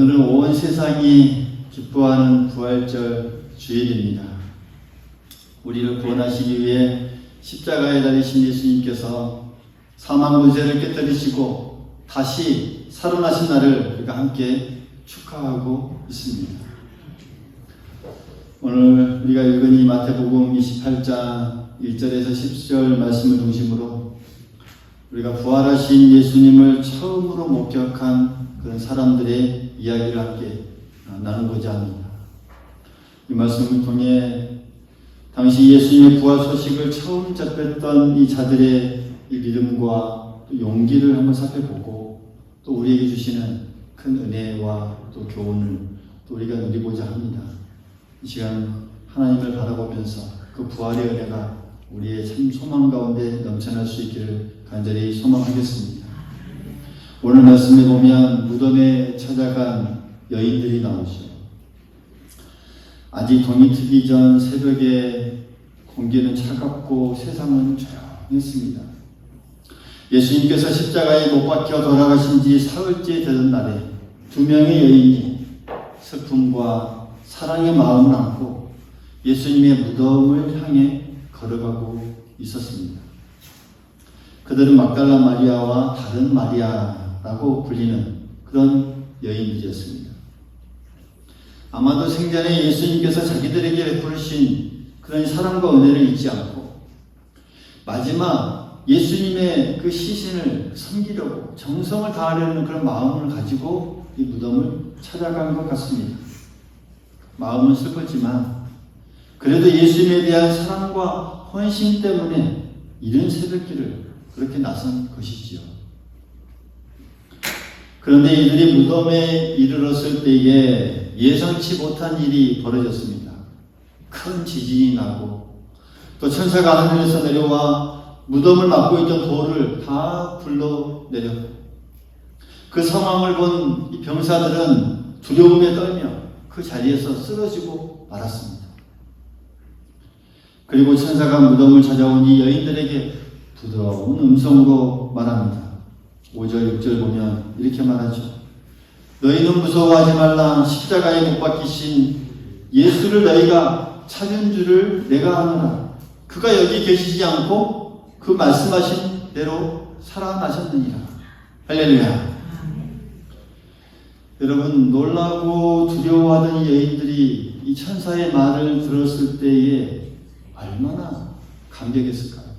오늘은 온 세상이 기뻐하는 부활절 주일입니다. 우리를 구원하시기 위해 십자가에 달리신 예수님께서 사망 문제를 깨뜨리시고 다시 살아나신 날을 우리가 함께 축하하고 있습니다. 오늘 우리가 읽은 이 마태복음 28장 1절에서 10절 말씀을 중심으로 우리가 부활하신 예수님을 처음으로 목격한 그런 사람들의 이야기를 함께 나누고자 합니다. 이 말씀을 통해 당시 예수님의 부활 소식을 처음 접했던 이 자들의 이 믿음과 또 용기를 한번 살펴보고 또 우리에게 주시는 큰 은혜와 또 교훈을 또 우리가 누리고자 합니다. 이 시간 하나님을 바라보면서 그 부활의 은혜가 우리의 참 소망 가운데 넘쳐날 수 있기를 간절히 소망하겠습니다. 오늘 말씀에 보면 무덤에 찾아간 여인들이 나오죠. 아직 동이 트기 전 새벽에 공기는 차갑고 세상은 조용했습니다. 예수님께서 십자가에 못 박혀 돌아가신 지 사흘째 되던 날에 두 명의 여인이 슬픔과 사랑의 마음을 안고 예수님의 무덤을 향해 걸어가고 있었습니다. 그들은 막달라 마리아와 다른 마리아라고 불리는 그런 여인들이었습니다. 아마도 생전에 예수님께서 자기들에게 베푸신 그런 사랑과 은혜를 잊지 않고 마지막 예수님의 그 시신을 섬기려고 정성을 다하려는 그런 마음을 가지고 이 무덤을 찾아간 것 같습니다. 마음은 슬펐지만 그래도 예수님에 대한 사랑과 헌신 때문에 이른 새벽길을 그렇게 나선 것이지요. 그런데 이들이 무덤에 이르렀을 때에 예상치 못한 일이 벌어졌습니다. 큰 지진이 나고 또 천사가 하늘에서 내려와 무덤을 막고 있던 돌을 다 불러 내렸고 그 상황을 본 이 병사들은 두려움에 떨며 그 자리에서 쓰러지고 말았습니다. 그리고 천사가 무덤을 찾아온 이 여인들에게 부드러운 음성으로 말합니다. 5절, 6절 보면 이렇게 말하죠. 너희는 무서워하지 말라. 십자가에 못 박히신 예수를 너희가 찾은 줄을 내가 아노라. 그가 여기 계시지 않고 그 말씀하신 대로 살아나셨느니라. 할렐루야. 여러분 놀라고 두려워하던 이 여인들이 이 천사의 말을 들었을 때에 얼마나 감격했을까요?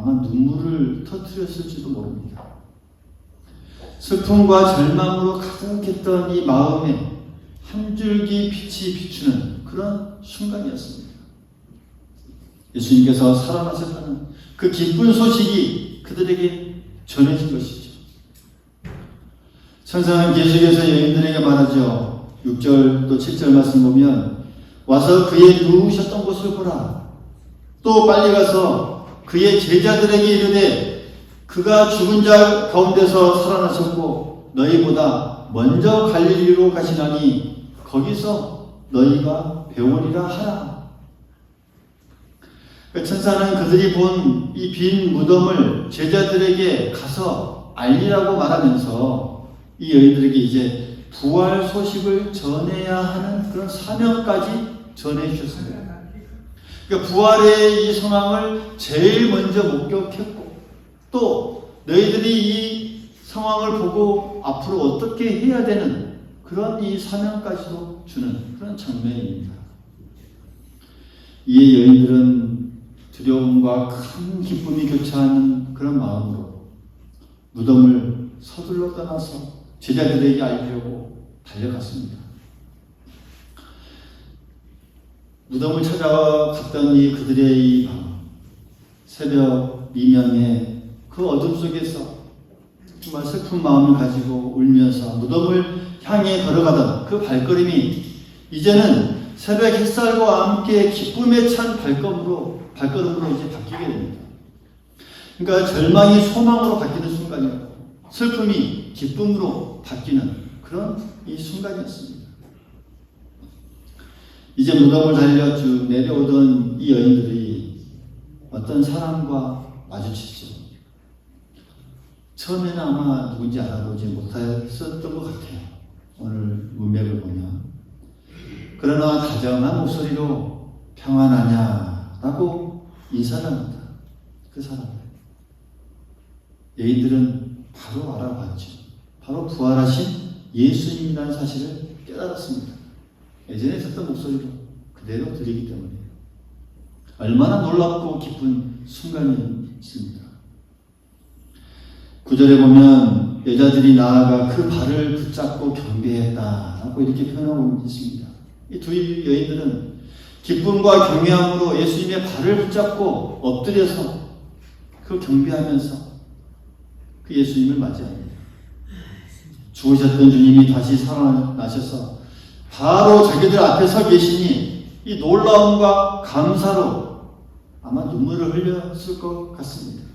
아마 눈물을 터뜨렸을지도 모릅니다. 슬픔과 절망으로 가득했던 이 마음에 한 줄기 빛이 비추는 그런 순간이었습니다. 예수님께서 살아나셨다는 그 기쁜 소식이 그들에게 전해진 것이죠. 천사는 계속해서 여인들에게 말하죠. 6절 또 7절 말씀 보면 와서 그의 누우셨던 곳을 보라. 또 빨리 가서 그의 제자들에게 이르되 그가 죽은 자 가운데서 살아나셨고 너희보다 먼저 갈릴리로 가시나니 거기서 너희가 배우리라 하라. 그 천사는 그들이 본 이 빈 무덤을 제자들에게 가서 알리라고 말하면서 이 여인들에게 이제 부활 소식을 전해야 하는 그런 사명까지 전해 주셨습니다. 그러니까 부활의 이 상황을 제일 먼저 목격했고 또 너희들이 이 상황을 보고 앞으로 어떻게 해야 되는 그런 이 사명까지도 주는 그런 장면입니다. 이에 여인들은 두려움과 큰 기쁨이 교차하는 그런 마음으로 무덤을 서둘러 떠나서 제자들에게 알리려고 달려갔습니다. 무덤을 찾아갔던 이 그들의 이 밤, 새벽 미명에 그 어둠 속에서 정말 슬픈 마음을 가지고 울면서 무덤을 향해 걸어가던 그 발걸음이 이제는 새벽 햇살과 함께 기쁨에 찬 발걸음으로 발걸음으로 이제 바뀌게 됩니다. 그러니까 절망이 소망으로 바뀌는 순간이었고 슬픔이 기쁨으로 바뀌는 그런 이 순간이었습니다. 이제 무덤을 달려 쭉 내려오던 이 여인들이 어떤 사람과 마주치죠. 처음에는 아마 누군지 알아보지 못했었던 것 같아요. 오늘 문맥을 보면. 그러나 다정한 목소리로 평안하냐라고 인사를 합니다. 그 사람을. 여인들은 바로 알아봤죠. 바로 부활하신 예수님이라는 사실을 깨달았습니다. 예전에 듣던 목소리로 그대로 들리기 때문에 얼마나 놀랍고 기쁜 순간이었습니다. 구절에 보면 여자들이 나아가 그 발을 붙잡고 경배했다라고 이렇게 표현하고 있습니다. 이 두 여인들은 기쁨과 경외함으로 예수님의 발을 붙잡고 엎드려서 그 경배하면서 그 예수님을 맞이합니다. 죽으셨던 주님이 다시 살아나셔서 바로 자기들 앞에 서 계시니 이 놀라움과 감사로 아마 눈물을 흘렸을 것 같습니다.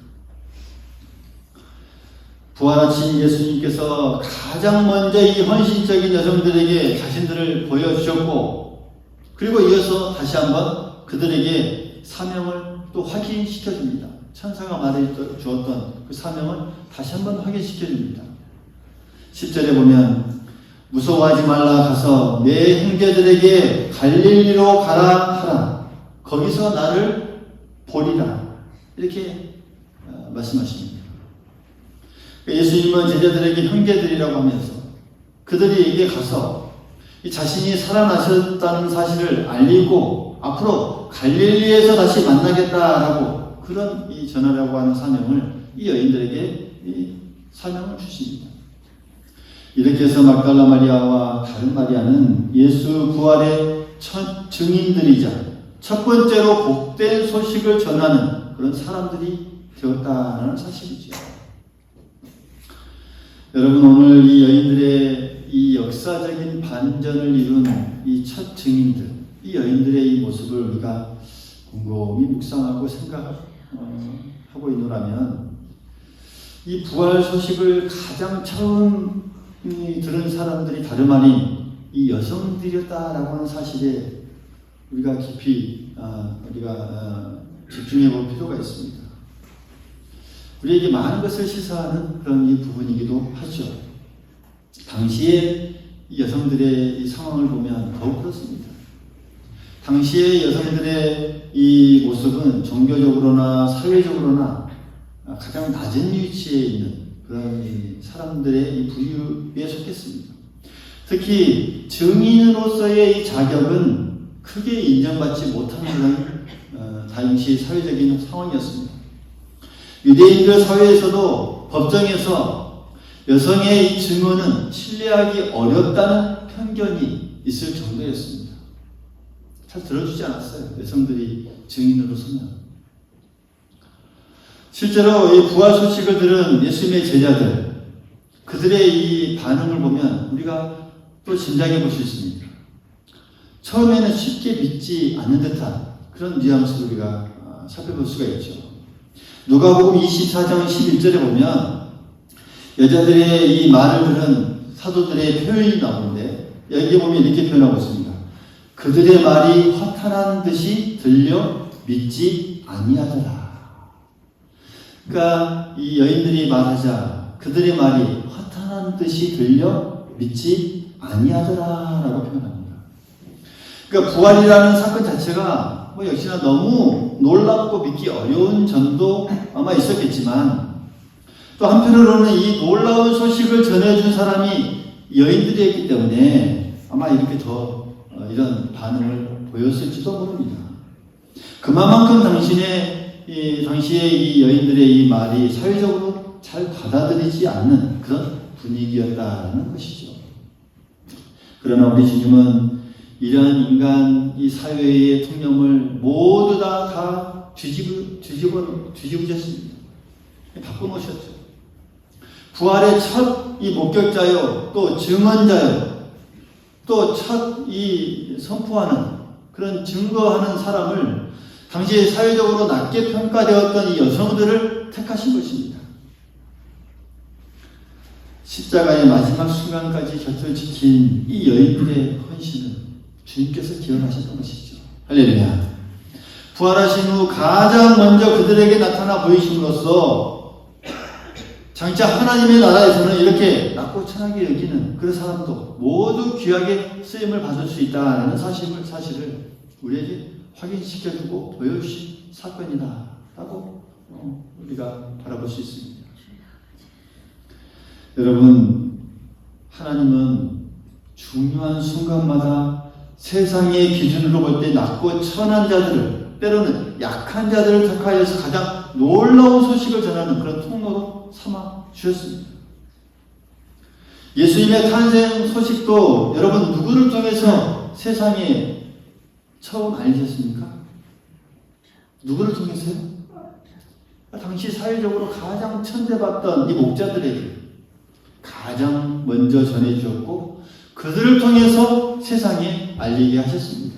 부활하신 예수님께서 가장 먼저 이 헌신적인 여성들에게 자신들을 보여주셨고, 그리고 이어서 다시 한번 그들에게 사명을 또 확인시켜 줍니다. 천사가 말해 주었던 그 사명을 다시 한번 확인시켜 줍니다. 10절에 보면, 무서워하지 말라 가서 내 형제들에게 갈릴리로 가라 하라. 거기서 나를 보리라. 이렇게 어, 말씀하십니다. 예수님은 제자들에게 형제들이라고 하면서 그들에게 가서 자신이 살아나셨다는 사실을 알리고 앞으로 갈릴리에서 다시 만나겠다라고 그런 이 전하라고 하는 사명을 이 여인들에게 이 사명을 주십니다. 이렇게 해서 막달라 마리아와 다른 마리아는 예수 부활의 첫 증인들이자 첫 번째로 복된 소식을 전하는 그런 사람들이 되었다는 사실이죠. 여러분 오늘 이 여인들의 이 역사적인 반전을 이룬 이 첫 증인들, 이 여인들의 이 모습을 우리가 곰곰이 묵상하고 생각하고 있노라면 이 부활 소식을 가장 처음 들은 사람들이 다름 아닌 이 여성들이었다라고 하는 사실에 우리가 깊이 아, 우리가 집중해 볼 필요가 있습니다. 우리에게 많은 것을 시사하는 그런 이 부분이기도 하죠. 당시의 여성들의 이 상황을 보면 더욱 그렇습니다. 당시의 여성들의 이 모습은 종교적으로나 사회적으로나 가장 낮은 위치에 있는 그런 사람들의 이 부류에 속했습니다. 특히 증인으로서의 이 자격은 크게 인정받지 못하는 그런 어, 당시 사회적인 상황이었습니다. 유대인들 사회에서도 법정에서 여성의 이 증언은 신뢰하기 어렵다는 편견이 있을 정도였습니다. 잘 들어주지 않았어요. 여성들이 증인으로 서면. 실제로 이 부활 소식을 들은 예수님의 제자들, 그들의 이 반응을 보면 우리가 또 짐작해 볼 수 있습니다. 처음에는 쉽게 믿지 않는 듯한 그런 뉘앙스를 우리가 살펴볼 수가 있죠. 누가복음 24장 11절에 보면 여자들의 이 말을 들은 사도들의 표현이 나오는데 여기 보면 이렇게 표현하고 있습니다. 그들의 말이 허탄한 듯이 들려 믿지 아니하더라. 그러니까 이 여인들이 말하자 그들의 말이 허탄한 듯이 들려 믿지 아니하더라라고 표현합니다. 그러니까 부활이라는 사건 자체가 뭐 역시나 너무 놀랍고 믿기 어려운 점도 아마 있었겠지만 또 한편으로는 이 놀라운 소식을 전해준 사람이 여인들이었기 때문에 아마 이렇게 더 이런 반응을 보였을지도 모릅니다. 그만큼 당신의 이 당시의 이 여인들의 이 말이 사회적으로 잘 받아들이지 않는 그런 분위기였다는 것이죠. 그러나 우리 주님은 이러한 인간 이 사회의 통념을 모두 다, 다 뒤집어, 뒤집어, 뒤집으셨습니다. 바꿔놓으셨죠. 부활의 첫 이 목격자요, 또 증언자요, 또 첫 이 선포하는 그런 증거하는 사람을 당시에 사회적으로 낮게 평가되었던 이 여성들을 택하신 것입니다. 십자가의 마지막 순간까지 곁을 지킨 이 여인들의 헌신은 주님께서 기억하셨던 것이죠. 할렐루야. 부활하신 후 가장 먼저 그들에게 나타나 보이심으로써 장차 하나님의 나라에서는 이렇게 낮고 천하게 여기는 그런 사람도 모두 귀하게 쓰임을 받을 수 있다는 사실을, 사실을 우리에게 확인시켜주고 보여주신 사건이다. 라고 어, 우리가 바라볼 수 있습니다. 여러분, 하나님은 중요한 순간마다 세상의 기준으로 볼 때 낮고 천한 자들을 때로는 약한 자들을 택하여서 가장 놀라운 소식을 전하는 그런 통로로 삼아 주셨습니다. 예수님의 탄생 소식도 여러분 누구를 통해서 세상에 처음 알리셨습니까? 누구를 통해서요? 당시 사회적으로 가장 천대받던 이 목자들에게 가장 먼저 전해주었고 그들을 통해서 세상에 알리게 하셨습니다.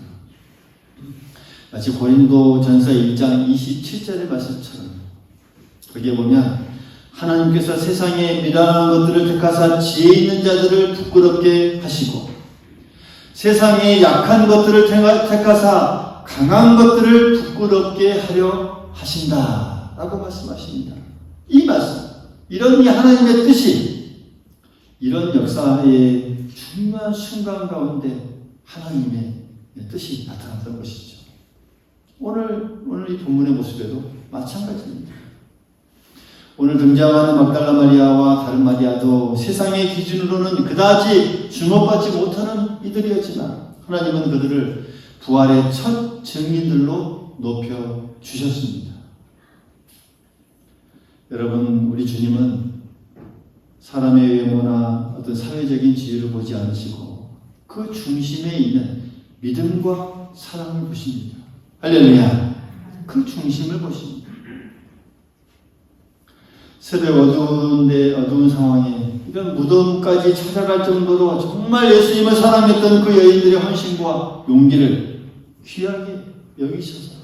마치 고린도 전서 1장 27절의 말씀처럼 거기에 보면 하나님께서 세상에 미련한 것들을 택하사 지혜 있는 자들을 부끄럽게 하시고 세상에 약한 것들을 택하사 강한 것들을 부끄럽게 하려 하신다 라고 말씀하십니다. 이 말씀 이런 이 하나님의 뜻이 이런 역사의 중요한 순간 가운데 하나님의 뜻이 나타났던 것이죠. 오늘, 오늘 이 본문의 모습에도 마찬가지입니다. 오늘 등장하는 막달라 마리아와 다른 마리아도 세상의 기준으로는 그다지 주목받지 못하는 이들이었지만 하나님은 그들을 부활의 첫 증인들로 높여 주셨습니다. 여러분, 우리 주님은 사람의 외모나 어떤 사회적인 지위를 보지 않으시고 그 중심에 있는 믿음과 사랑을 보십니다. 할렐루야. 그 중심을 보십니다. 새벽 어두운데 어두운 상황에 이런 무덤까지 찾아갈 정도로 정말 예수님을 사랑했던 그 여인들의 헌신과 용기를 귀하게 여기셔서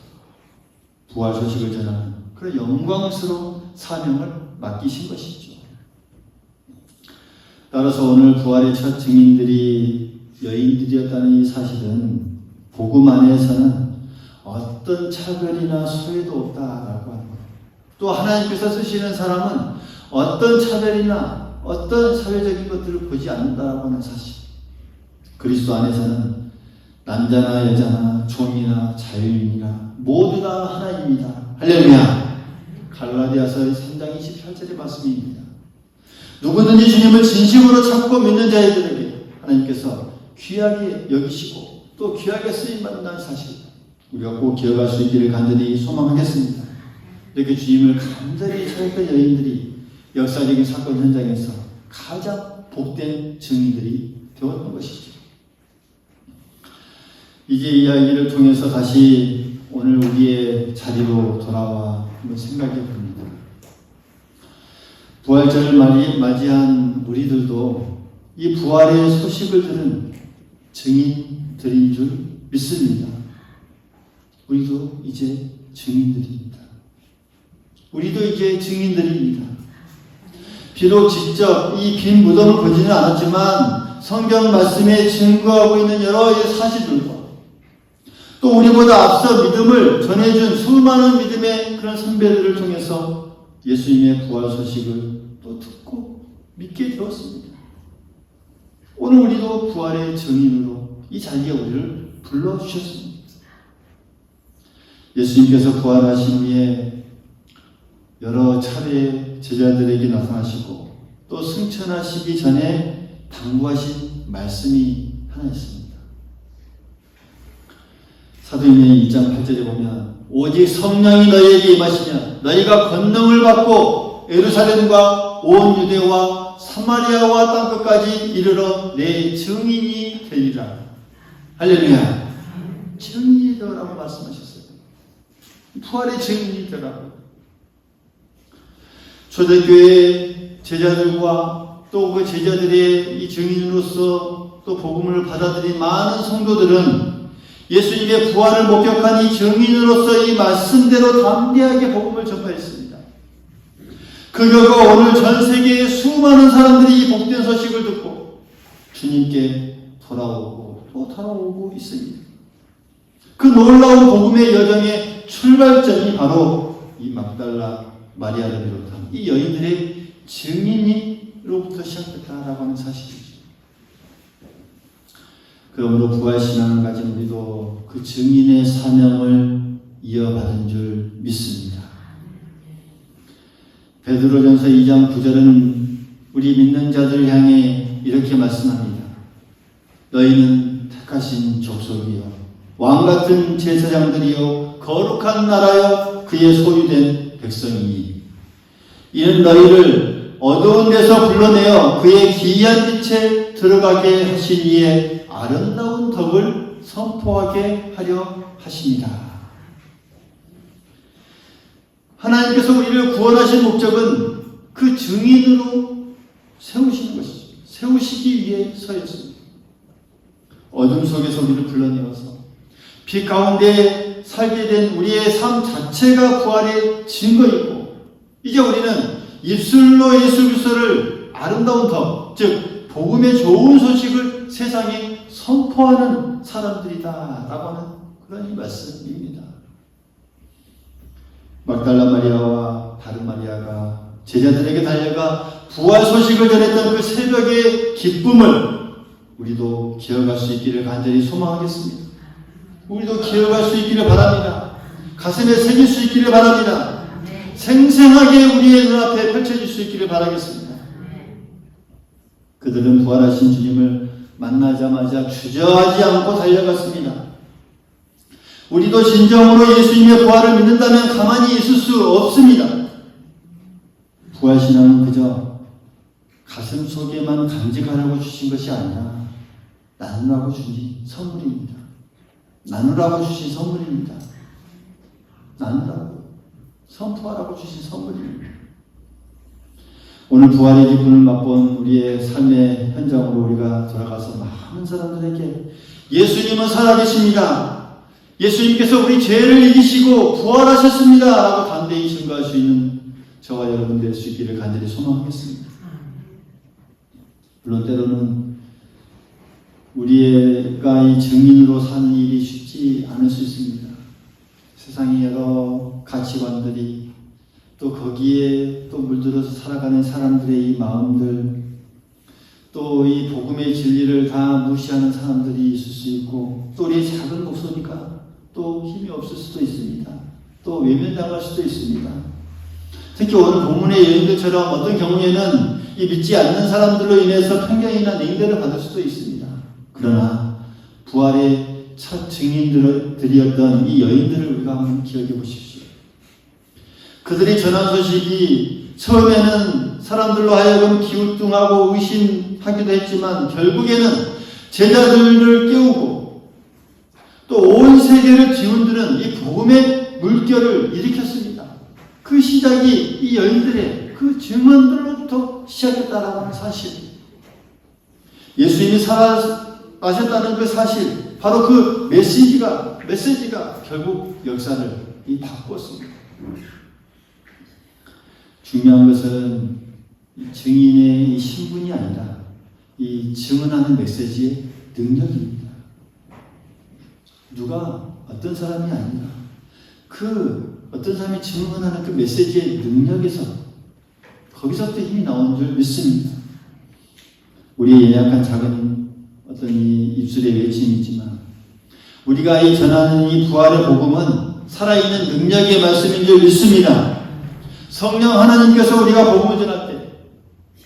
부활 소식을 전하는 그런 영광스러운 사명을 맡기신 것이죠. 따라서 오늘 부활의 첫 증인들이 여인들이었다는 이 사실은 복음 안에서는 어떤 차별이나 소외도 없다라고 것. 또 하나님께서 쓰시는 사람은 어떤 차별이나 어떤 사회적인 것들을 보지 않는다라고 하는 사실. 그리스도 안에서는 남자나 여자나 종이나 자유인이나 모두 다 하나입니다. 할렐루야. 갈라디아서 3장 28절의 말씀입니다. 누구든지 주님을 진심으로 찾고 믿는 자들에게 하나님께서 귀하게 여기시고 또 귀하게 쓰임 받는다는 사실 우리가 꼭 기억할 수 있기를 간절히 소망하겠습니다. 이렇게 주님을 간절히 찾았던 여인들이 역사적인 사건 현장에서 가장 복된 증인들이 되었던 것이죠. 이제 이야기를 통해서 다시 오늘 우리의 자리로 돌아와 한번 생각해 봅니다. 부활절을 맞이한 우리들도 이 부활의 소식을 들은 증인들인 줄 믿습니다. 우리도 이제 증인들입니다. 우리도 이제 증인들입니다. 비록 직접 이 빈 무덤을 보지는 않았지만 성경 말씀에 증거하고 있는 여러 사실들과 또 우리보다 앞서 믿음을 전해준 수많은 믿음의 그런 선배들을 통해서 예수님의 부활 소식을 또 듣고 믿게 되었습니다. 오늘 우리도 부활의 증인으로 이 자리에 우리를 불러주셨습니다. 예수님께서 부활하신 후에 여러 차례 제자들에게 나타나시고 또 승천하시기 전에 당부하신 말씀이 하나 있습니다. 사도행전 1장 8절에 보면 오직 성령이 너희에게 임하시면 너희가 권능을 받고 에루살렘과 온 유대와 사마리아와 땅끝까지 이르러 내 증인이 되리라. 할렐루야. 증인이 되라고 말씀하셨어요. 부활의 증인이 되라고. 초대교회 제자들과 또 그 제자들의 이 증인으로서 또 복음을 받아들인 많은 성도들은 예수님의 부활을 목격한 이 증인으로서 이 말씀대로 담대하게 복음을 전파했습니다. 그 결과 오늘 전 세계의 수많은 사람들이 이 복된 소식을 듣고 주님께 돌아오고 또 돌아오고 있습니다. 그 놀라운 복음의 여정의 출발점이 바로 이 막달라 마리아를 비롯한 이 여인들의 증인으로부터 시작됐다라고 하는 사실이죠. 그러므로 부활신앙을 가진 우리도 그 증인의 사명을 이어받은 줄 믿습니다. 베드로전서 2장 9절은 우리 믿는 자들을 향해 이렇게 말씀합니다. 너희는 택하신 족속이요 왕 같은 제사장들이요 거룩한 나라요 그의 소유된 백성이니 이는 너희를 어두운 데서 불러내어 그의 기이한 빛에 들어가게 이의 아름다운 덕을 선포하게 하려 하십니다. 하나님께서 우리를 구원하신 목적은 그 증인으로 세우시는 것이죠. 세우시기 위해서였습니다. 어둠 속에서 우리를 불러내어서 빛 가운데 살게 된 우리의 삶 자체가 부활의 증거이고 이제 우리는 입술로 예수 그리스도를 아름다운 덕, 즉 복음의 좋은 소식을 세상에 선포하는 사람들이다라고 하는 그런 말씀입니다. 막달라 마리아와 다른 마리아가 제자들에게 달려가 부활 소식을 전했던 그 새벽의 기쁨을 우리도 기억할 수 있기를 간절히 소망하겠습니다. 우리도 기억할 수 있기를 바랍니다. 가슴에 새길 수 있기를 바랍니다. 생생하게 우리의 눈앞에 펼쳐질 수 있기를 바라겠습니다. 그들은 부활하신 주님을 만나자마자 주저하지 않고 달려갔습니다. 우리도 진정으로 예수님의 부활을 믿는다면 가만히 있을 수 없습니다. 부활신앙은 그저 가슴 속에만 간직하라고 주신 것이 아니라 나누라고 주신 선물입니다. 나누라고 주신 선물입니다. 나누라고 선포하라고 주신 선물입니다. 오늘 부활의 기쁨을 맛본 우리의 삶의 현장으로 우리가 돌아가서 많은 사람들에게 예수님은 살아계십니다. 예수님께서 우리 죄를 이기시고 부활하셨습니다. 라고 담대히 증거할 수 있는 저와 여러분 될 수 있기를 간절히 소망하겠습니다. 물론 때로는 우리가 이 증인으로 사는 일이 쉽지 않을 수 있습니다. 세상의 여러 가치관들이 또 거기에 또 물들어서 살아가는 사람들의 이 마음들 또 이 복음의 진리를 다 무시하는 사람들이 있을 수 있고 또 우리의 작은 목소리가 또 힘이 없을 수도 있습니다. 또 외면당할 수도 있습니다. 특히 오늘 본문의 여인들처럼 어떤 경우에는 이 믿지 않는 사람들로 인해서 편견이나 냉대를 받을 수도 있습니다. 그러나 부활의 첫 증인들이었던 이 여인들을 우리가 한번 기억해 보십시오. 그들이 전한 소식이 처음에는 사람들로 하여금 기우뚱하고 의심하기도 했지만 결국에는 제자들을 깨우고 또 온 세계를 뒤흔드는 이 복음의 물결을 일으켰습니다. 그 시작이 이 여인들의 그 증언들로부터 시작했다라는 사실. 예수님이 살아 나셨다는 그 사실, 바로 그 메시지가, 메시지가 결국 역사를 이 바꿨습니다. 중요한 것은 이 증인의 이 신분이 아니라 이 증언하는 메시지의 능력입니다. 누가 어떤 사람이 아니라 그 어떤 사람이 증언하는 그 메시지의 능력에서 거기서부터 힘이 나오는 줄 믿습니다. 우리의 연약한 작은 어떤 이 입술의 외침이지만 우리가 이 전하는 이 부활의 복음은 살아있는 능력의 말씀인 줄 믿습니다. 성령 하나님께서 우리가 복음을 전할 때,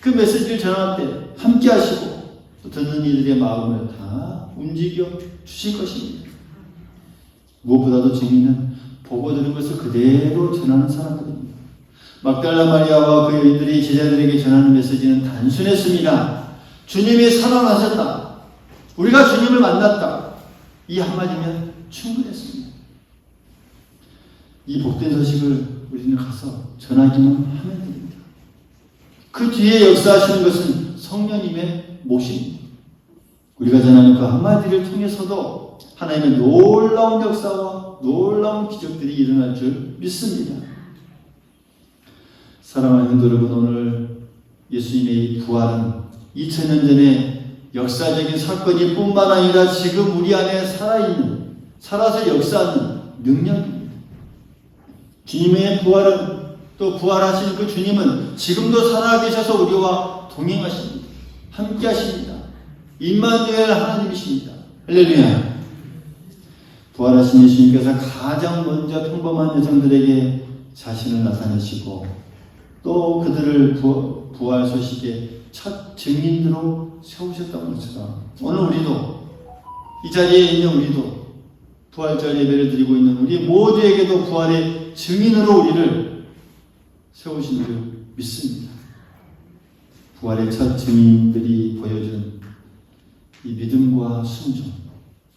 그 메시지를 전할 때 함께 하시고 또 듣는 이들의 마음을 다 움직여 주실 것입니다. 무엇보다도 증인은 보고 들은 것을 그대로 전하는 사람들입니다. 막달라 마리아와 그 여인들이 제자들에게 전하는 메시지는 단순했습니다. 주님이 살아나셨다. 우리가 주님을 만났다. 이 한마디면 충분했습니다. 이 복된 소식을 우리는 가서 전하기만 하면 됩니다. 그 뒤에 역사하시는 것은 성령님의 모십니다. 우리가 전하는 그 한마디를 통해서도 하나님의 놀라운 역사와 놀라운 기적들이 일어날 줄 믿습니다. 사랑하는 여러분, 오늘 예수님의 이 부활은 2000년 전에 역사적인 사건이 뿐만 아니라 지금 우리 안에 살아있는, 살아서 역사하는 능력입니다. 주님의 부활은 또 부활하신 그 주님은 지금도 살아계셔서 우리와 동행하십니다. 함께 하십니다. 임마누엘 하나님이십니다. 할렐루야. 부활하신 예수님께서 가장 먼저 평범한 여성들에게 자신을 나타내시고 또 그들을 부, 부활 소식의 첫 증인으로 세우셨던 것처럼 오늘 우리도 이 자리에 있는 우리도 부활절 예배를 드리고 있는 우리 모두에게도 부활의 증인으로 우리를 세우신 줄 믿습니다. 부활의 첫 증인들이 보여준 이 믿음과 순종,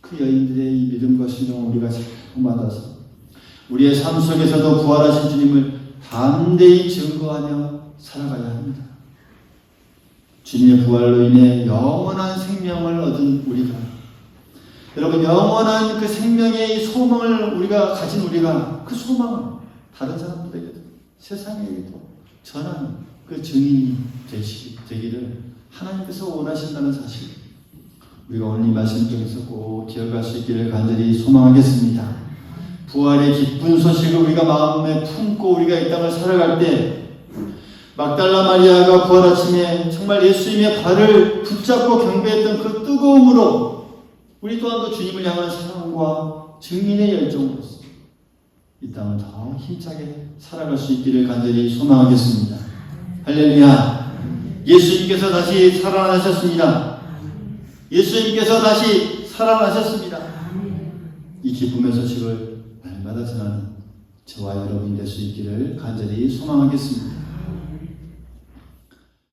그 여인들의 이 믿음과 순종을 우리가 잘 받아서 우리의 삶 속에서도 부활하신 주님을 담대히 증거하며 살아가야 합니다. 주님의 부활로 인해 영원한 생명을 얻은 우리가 여러분 영원한 그 생명의 소망을 우리가 가진 우리가 그 소망을 다른 사람들에게도 세상에게도 전하는 그 증인이 되시, 되기를 하나님께서 원하신다는 사실 우리가 오늘 이 말씀 통해서 꼭 기억할 수 있기를 간절히 소망하겠습니다. 부활의 기쁜 소식을 우리가 마음에 품고 우리가 이 땅을 살아갈 때 막달라 마리아가 부활 아침에 정말 예수님의 발을 붙잡고 경배했던 그 뜨거움으로 우리 또한도 주님을 향한 사랑과 증인의 열정으로서 이 땅을 더 힘차게 살아갈 수 있기를 간절히 소망하겠습니다. 할렐루야. 예수님께서 다시 살아나셨습니다. 예수님께서 다시 살아나셨습니다. 이 기쁨의 소식을 날마다 전하는 저와 여러분이 될 수 있기를 간절히 소망하겠습니다.